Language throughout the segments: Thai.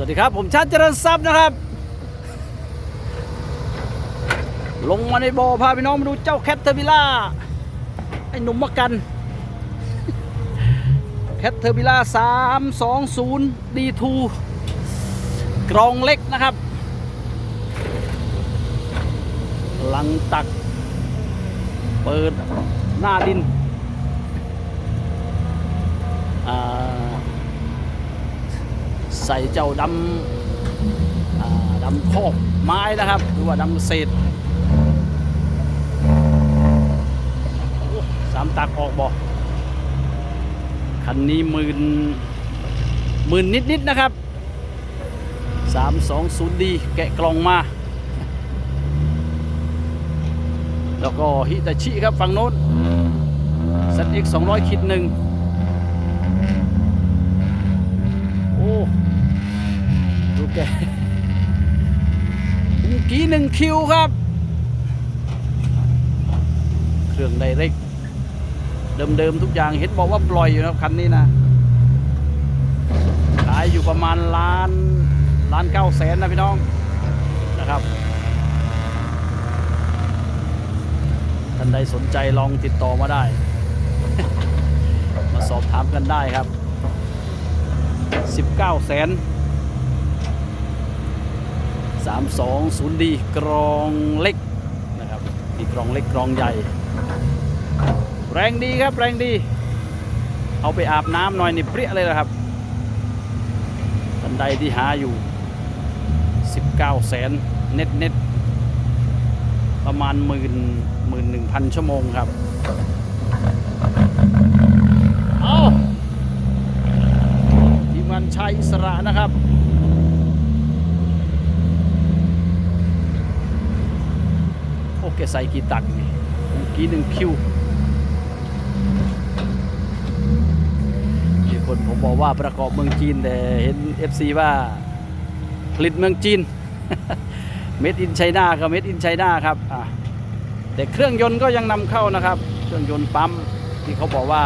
วัสดีครับ ผมชาติเจริญทรัพย์นะครับ ลงมาในบ่อพาพี่น้องมาดูเจ้าแคทเทอร์บิล่าไอ้หนุ่มมะกันแคทเทอร์บิล่า320 D2 กรองเล็กนะครับหลังตัก เปิดหน้าดินอ่า ใส่เจ้าดำดำคอกไม้นะครับ หรือว่าดำเศษสามตักออกบ่คันนี้หมื่นหมื่นนิดๆนะครับ 320ดีแกะกล่องมา แล้วก็ฮิตาชิครับฝั่งโน้น ZX 200คิดหนึ่งโอ้ ดู แกกี้หนึ่งคิวครับ เครื่องไดเรกเดิมๆทุกอย่างเห็นบอกว่าปล่อยอยู่นะครับคันนี้นะขายอยู่ประมาณล้านล้านเก้าแสนนะพี่น้องนะครับท่านใดสนใจลองติดต่อมาได้ มาสอบถามกันได้ครับ 19แสน 320ดีกรองเล็กนะครับมีกรองเล็กกรองใหญ่ แรงดีครับแรงดี เอาไปอาบน้ำหน่อยนี่เปรี้ยเลยนะครับท่านใดที่หาอยู่ 19แสนเน็ตเน็ตประมาณหมื่นหมื่นหนึ่งพันชั่วโมงครับ เอาทีมงานชายอิสระนะครับ โอเคใส่กี่ตักนี่กี้หนึ่งคิวมีคนผมบอกว่าประกอบเมืองจีนแต่เห็น FC ว่าผลิตเมืองจีน เม็ดอินไชน่ากับเม็ดอินไชน่าครับแต่เครื่องยนต์ก็ยังนำเข้านะครับ เครื่องยนต์ปั๊มที่เขาบอกว่า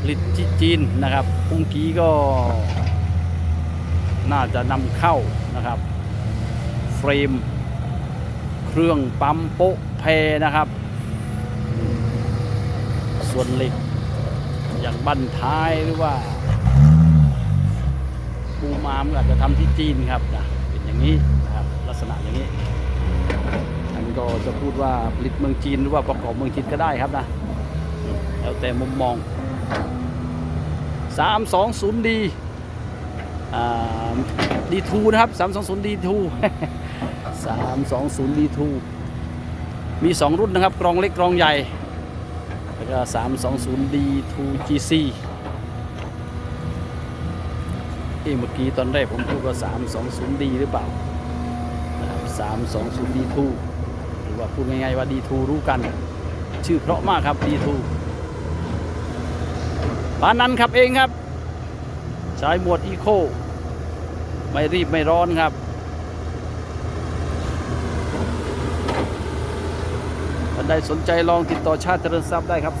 ผลิตที่จีนนะครับปุ้งกี้ก็น่าจะนำเข้านะครับ เฟรม เครื่องปั๊มโป๊ะเพนะครับ ส่วนเหล็ก อย่างบั้นท้ายหรือว่าปูมามอาจจะทำที่จีนครับนะเป็นอย่างนี้นะครับลักษณะอย่างนี้ท่านก็จะพูดว่าผลิตเมืองจีนหรือว่าประกอบเมืองจีนก็ได้ครับนะแล้วแต่มุมมอง 320D อ่า D2 นะครับ 320 D2 320 D2 มี 2 รุ่นนะครับ กรองเล็กกรองใหญ่ แล้วก็ 320 D2 GC เอ้เมื่อกี้ตอนแรกผมพูดว่า 320D หรือเปล่านะครับ320 D2 หรือว่าพูดง่ายๆว่า D2 รู้กัน ชื่อเพราะมากครับ D2 ปานันขับเองครับ ใช้หมวดอีโคไม่รีบไม่ร้อนครับ ท่านใดสนใจลองติดต่อชาติเจริญทรัพย์ได้ครับ 0982723752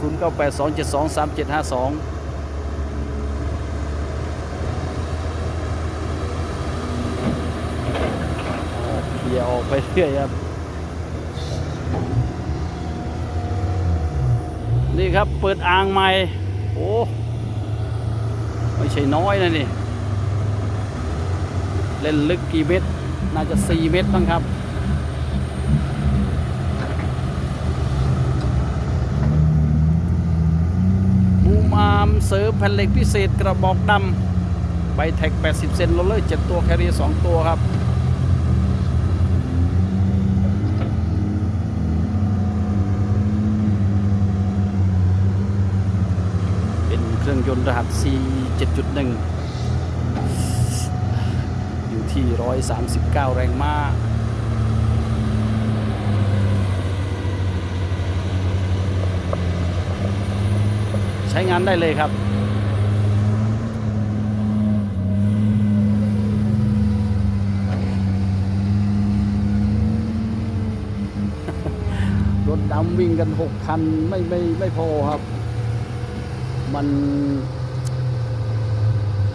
เียร์ออกไปเรื่อยครับ นี่ครับเปิดอ่างใหม่ โอ้ ไม่ใช่น้อยนะนี่ เล่นลึกกี่เมตร น่าจะ 4 เมตรบ้างครับ อาร์มเสริมแผ่นเหล็กพิเศษกระบอกดำใบแท็ก 80 เซนโรลเลอร์ 7 ตัวแคเรียร์2ตัวครับเป็นเครื่องยนต์รหัส C 7.1 อยู่ที่ 139 แรงม้า ใช้งานได้เลยครับ รถดำวิ่งกัน 6 คันไม่ไม่ไม่พอครับ มัน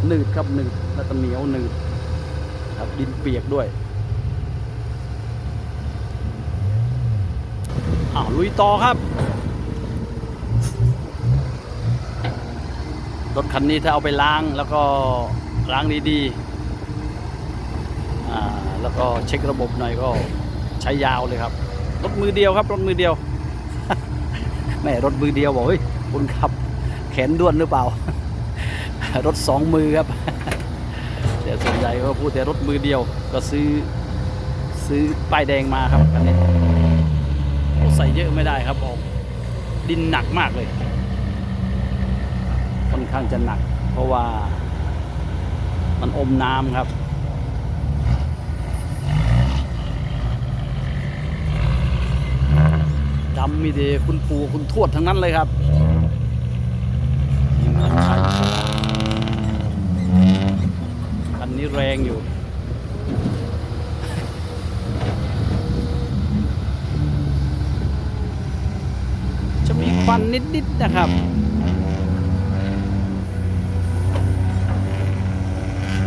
หนืดครับหนืดแล้วก็เหนียวหนืดครับดินเปียกด้วยอ้าวลุยต่อครับ รถคันนี้ถ้าเอาไปล้างแล้วก็ล้างดีๆแล้วก็เช็คระบบหน่อยก็ใช้ยาวเลยครับ รถมือเดียวครับ รถมือเดียว แม่รถมือเดียวบอกเฮ้ยคุณขับ แขนด้วนหรือเปล่า รถสองมือครับ แต่ส่วนใหญ่ก็พูดแต่รถมือเดียว ก็ซื้อซื้อป้ายแดงมาครับคันนี้ใส่เยอะไม่ได้ครับออกดินหนักมากเลย ค่อนข้างจะหนัก เพราะว่ามันอมน้ำครับดำมีเดคุณปู่คุณทวดทั้งนั้นเลยครับคันนี้แรงอยู่จะมีควันนิด ๆ นะครับ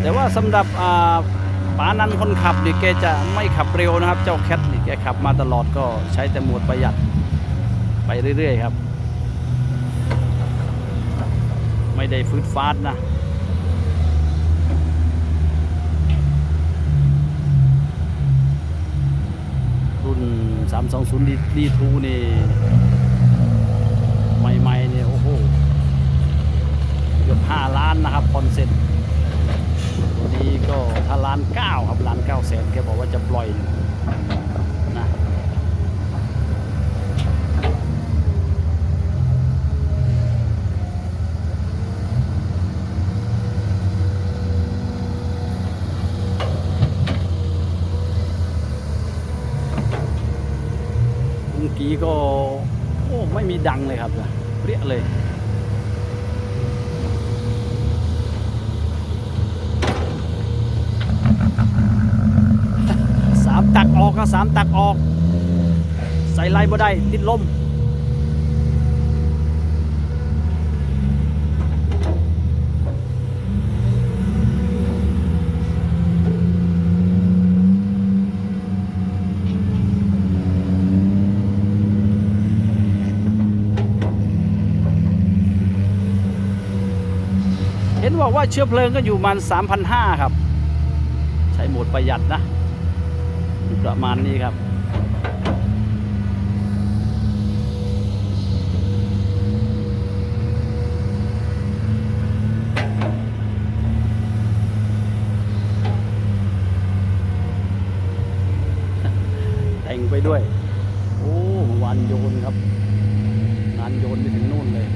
แต่ว่าสำหรับอ่าป๋านันคนขับนี่แกจะไม่ขับเร็วนะครับ เจ้าแคทนี่แกขับมาตลอดก็ใช้แต่โหมวดประหยัดไปเรื่อยๆครับ ไม่ได้ฟืดฟาดนะรุ่น 320 D D2 นี่ ใหม่ ๆ เนี่ย โอ้โห เกือบ 5 ล้านนะครับคอนเซ็ปต์ตัวนี้ก็ถ้าล้านเก้าครับล้านเก้าแสนแกบอกว่าจะปล่อยนะ เมื่อ กี้ก็โอ้ไม่มีดังเลยครับเปรี้ยเลยสามตักออกก็สามตักออก ใส่ไรบ่ได้ติดลม บอกว่าเชื้อเพลิงก็อยู่ประมัน3,500 ครับ ใช้โหมดประหยัดนะประมาณนี้ครับแต่งไปด้วย โอ้วันโยนครับ งานโยนไปถึงนู่นเลย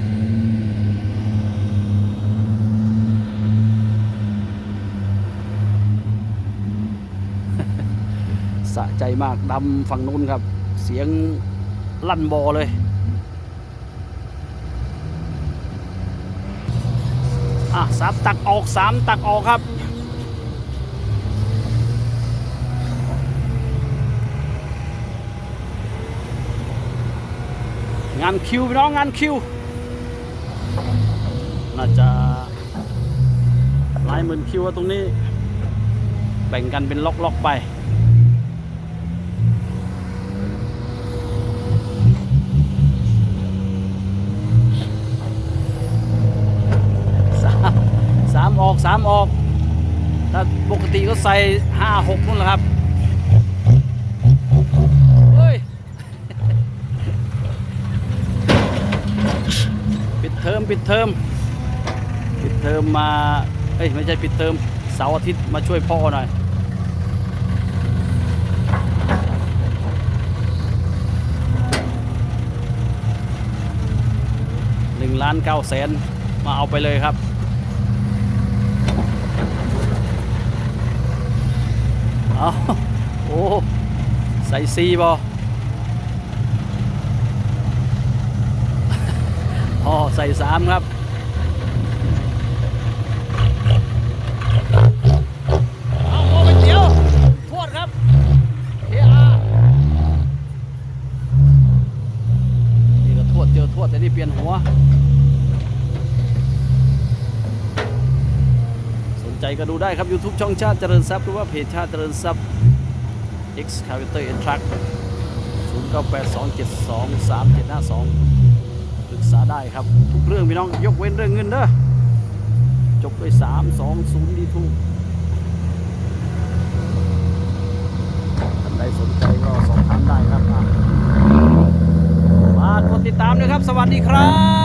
สะใจ มากดำฝั่งนู้นครับ เสียงลั่นบอเลยอะสามตักออกสามตักออกครับงานคิวพี่น้องงานคิว น่าจะหลายหมื่นคิวอะตรงนี้ แบ่งกันเป็นล็อกๆไป สามสาม ออกสามออกถ้าปกติก็ใส่ห้าหกนู่นแหละครับเฮ้ยปิดเทอมปิดเทอมปิดเทอมมาเอ้ยไม่ใช่ปิดเทอมเสาร์อาทิตย์มาช่วยพ่อหน่อยหนึ่งล้านเก้าแสนมาเอาไปเลยครับ เอาโอ้ ใส่ซีบออ๋อใส่สามครับ เอาโมเป็นเดียวโทวดครับเฮียนี่ก็ทวดเจอทวดแต่นี่เปลี่ยนหัว สน ใจก็ดูได้ครับ YouTube ช่องชาติเจริญทรัพย์หรือว่าเพจชาติเจริญทรัพย์ X c a v a t o r and Truck 0982723752ปรึกษาได้ครับ ทุกเรื่องพี่น้องยกเว้นเรื่องเงินเด้อจบด้วย320ดีทูท่านใดสนใจก็สอบถามได้ครับอะฝากกดติดตามด้วยครับ สวัสดีครับ